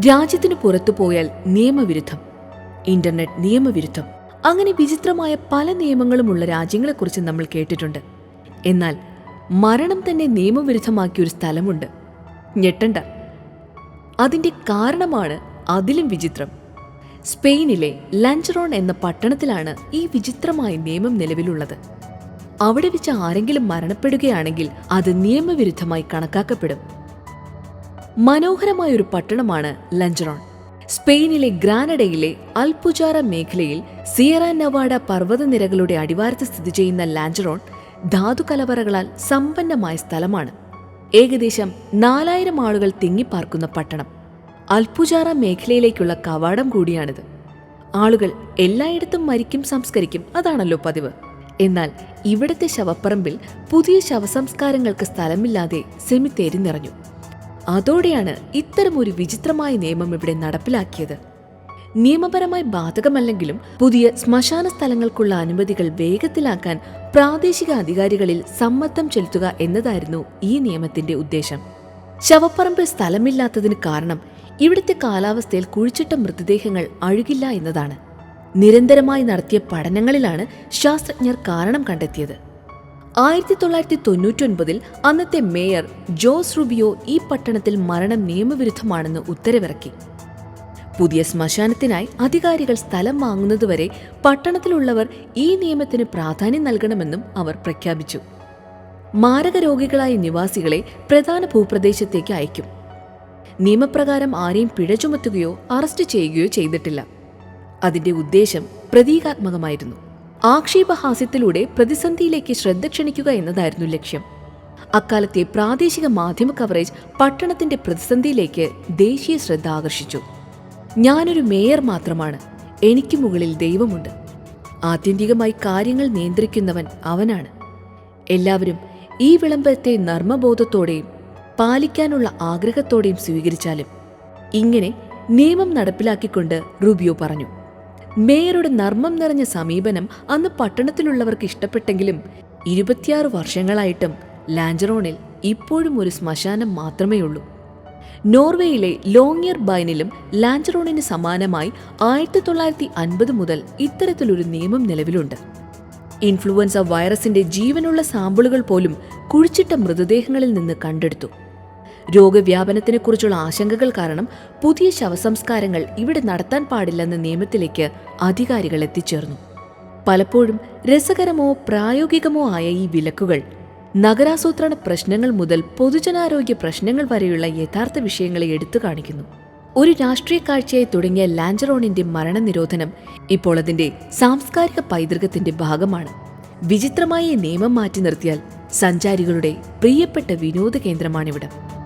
രാജ്യത്തിന് പുറത്തു പോയാൽ നിയമവിരുദ്ധം ഇന്റർനെറ്റ് നിയമവിരുദ്ധം. അങ്ങനെ വിചിത്രമായ പല നിയമങ്ങളുമുള്ള രാജ്യങ്ങളെക്കുറിച്ച് നമ്മൾ കേട്ടിട്ടുണ്ട്. എന്നാൽ മരണം തന്നെ നിയമവിരുദ്ധമാക്കിയ ഒരു സ്ഥലമുണ്ട്. ഞെട്ടണ്ട. അതിന്റെ കാരണമാണ് അതിലും വിചിത്രം. സ്പെയിനിലെ ലഞ്ചറോൺ എന്ന പട്ടണത്തിലാണ് ഈ വിചിത്രമായ നിയമം നിലവിലുള്ളത്. അവിടെ വെച്ച് ആരെങ്കിലും മരണപ്പെടുകയാണെങ്കിൽ അത് നിയമവിരുദ്ധമായി കണക്കാക്കപ്പെടും. മനോഹരമായ ഒരു പട്ടണമാണ് ലഞ്ചറോൺ. സ്പെയിനിലെ ഗ്രാനഡയിലെ അൽപുജാറ മേഖലയിൽ സിയറ നവാഡ പർവതനിരകളുടെ അടിവാരത്ത് സ്ഥിതി ചെയ്യുന്ന ലാഞ്ചറോൺ ധാതുകലവറകളാൽ സമ്പന്നമായ സ്ഥലമാണ്. ഏകദേശം നാലായിരം ആളുകൾ തിങ്ങിപ്പാർക്കുന്ന പട്ടണം. അൽപുജാറ മേഖലയിലേക്കുള്ള കവാടം കൂടിയാണിത്. ആളുകൾ എല്ലായിടത്തും മരിക്കും സംസ്കരിക്കും അതാണല്ലോ പതിവ്. എന്നാൽ ഇവിടത്തെ ശവപ്പറമ്പിൽ പുതിയ ശവസംസ്കാരങ്ങൾക്ക് സ്ഥലമില്ലാതെ സെമിത്തേരി നിറഞ്ഞു. അതോടെയാണ് ഇത്തരമൊരു വിചിത്രമായ നിയമം ഇവിടെ നടപ്പിലാക്കിയത്. നിയമപരമായി ബാധകമല്ലെങ്കിലും പുതിയ ശ്മശാന സ്ഥലങ്ങൾക്കുള്ള അനുമതികൾ വേഗത്തിലാക്കാൻ പ്രാദേശിക അധികാരികളിൽ സമ്മർദ്ദം ചെലുത്തുക എന്നതായിരുന്നു ഈ നിയമത്തിന്റെ ഉദ്ദേശം. ശവപ്പറമ്പിൽ സ്ഥലമില്ലാത്തതിന് കാരണം ഇവിടുത്തെ കാലാവസ്ഥയിൽ കുഴിച്ചിട്ട മൃതദേഹങ്ങൾ അഴുകില്ല എന്നതാണ്. നിരന്തരമായി നടത്തിയ പഠനങ്ങളിലാണ് ശാസ്ത്രജ്ഞർ കാരണം കണ്ടെത്തിയത്. ആയിരത്തി തൊള്ളായിരത്തി തൊണ്ണൂറ്റൊൻപതിൽ അന്നത്തെ മേയർ ജോസ് റുബിയോ ഈ പട്ടണത്തിൽ മരണം നിയമവിരുദ്ധമാണെന്ന് ഉത്തരവിറക്കി. പുതിയ ശ്മശാനത്തിനായി അധികാരികൾ സ്ഥലം വാങ്ങുന്നതുവരെ പട്ടണത്തിലുള്ളവർ ഈ നിയമത്തിന് പ്രാധാന്യം നൽകണമെന്നും അവർ പ്രഖ്യാപിച്ചു. മാരക രോഗികളായ നിവാസികളെ പ്രധാന ഭൂപ്രദേശത്തേക്ക് അയക്കും. നിയമപ്രകാരം ആരെയും പിഴ ചുമത്തുകയോ അറസ്റ്റ് ചെയ്യുകയോ ചെയ്തിട്ടില്ല. അതിന്റെ ഉദ്ദേശം പ്രതീകാത്മകമായിരുന്നു. ആക്ഷേപഹാസ്യത്തിലൂടെ പ്രതിസന്ധിയിലേക്ക് ശ്രദ്ധ ക്ഷണിക്കുക എന്നതായിരുന്നു ലക്ഷ്യം. അക്കാലത്തെ പ്രാദേശിക മാധ്യമ കവറേജ് പട്ടണത്തിന്റെ പ്രതിസന്ധിയിലേക്ക് ദേശീയ ശ്രദ്ധ ആകർഷിച്ചു. ഞാനൊരു മേയർ മാത്രമാണ്. എനിക്ക് മുകളിൽ ദൈവമുണ്ട്. ആത്യന്തികമായി കാര്യങ്ങൾ നിയന്ത്രിക്കുന്നവൻ അവനാണ്. എല്ലാവരും ഈ വിളംബരത്തെ നർമ്മബോധത്തോടെയും പാലിക്കാനുള്ള ആഗ്രഹത്തോടെയും സ്വീകരിച്ചാലും ഇങ്ങനെ നിയമം നടപ്പിലാക്കിക്കൊണ്ട് റൂബിയോ പറഞ്ഞു. മേയറുടെ നർമ്മം നിറഞ്ഞ സമീപനം അന്ന് പട്ടണത്തിലുള്ളവർക്ക് ഇഷ്ടപ്പെട്ടെങ്കിലും ഇരുപത്തിയാറ് വർഷങ്ങളായിട്ടും ലാഞ്ചറോണിൽ ഇപ്പോഴും ഒരു ശ്മശാനം മാത്രമേ ഉള്ളൂ. നോർവേയിലെ ലോങ്ങിയർ ബൈനിലും ലാഞ്ചറോണിന് സമാനമായി ആയിരത്തി തൊള്ളായിരത്തി അൻപത് മുതൽ ഇത്തരത്തിലൊരു നിയമം നിലവിലുണ്ട്. ഇൻഫ്ലുവൻസ വൈറസിന്റെ ജീവനുള്ള സാമ്പിളുകൾ പോലും കുഴിച്ചിട്ട മൃതദേഹങ്ങളിൽ നിന്ന് കണ്ടെടുത്തു. രോഗവ്യാപനത്തിനെക്കുറിച്ചുള്ള ആശങ്കകൾ കാരണം പുതിയ ശവസംസ്കാരങ്ങൾ ഇവിടെ നടത്താൻ പാടില്ലെന്ന നിയമത്തിലേക്ക് അധികാരികൾ എത്തിച്ചേർന്നു. പലപ്പോഴും രസകരമോ പ്രായോഗികമോ ആയ ഈ വിലക്കുകൾ നഗരാസൂത്രണ പ്രശ്നങ്ങൾ മുതൽ പൊതുജനാരോഗ്യ പ്രശ്നങ്ങൾ വരെയുള്ള യഥാർത്ഥ വിഷയങ്ങളെ എടുത്തു കാണിക്കുന്നു. ഒരു രാഷ്ട്രീയ കാഴ്ചയായി തുടങ്ങിയ ലാഞ്ചറോണിന്റെ മരണനിരോധനം ഇപ്പോൾ അതിന്റെ സാംസ്കാരിക പൈതൃകത്തിന്റെ ഭാഗമാണ്. വിചിത്രമായ നിയമം മാറ്റി നിർത്തിയാൽ സഞ്ചാരികളുടെ പ്രിയപ്പെട്ട വിനോദ കേന്ദ്രമാണിവിടം.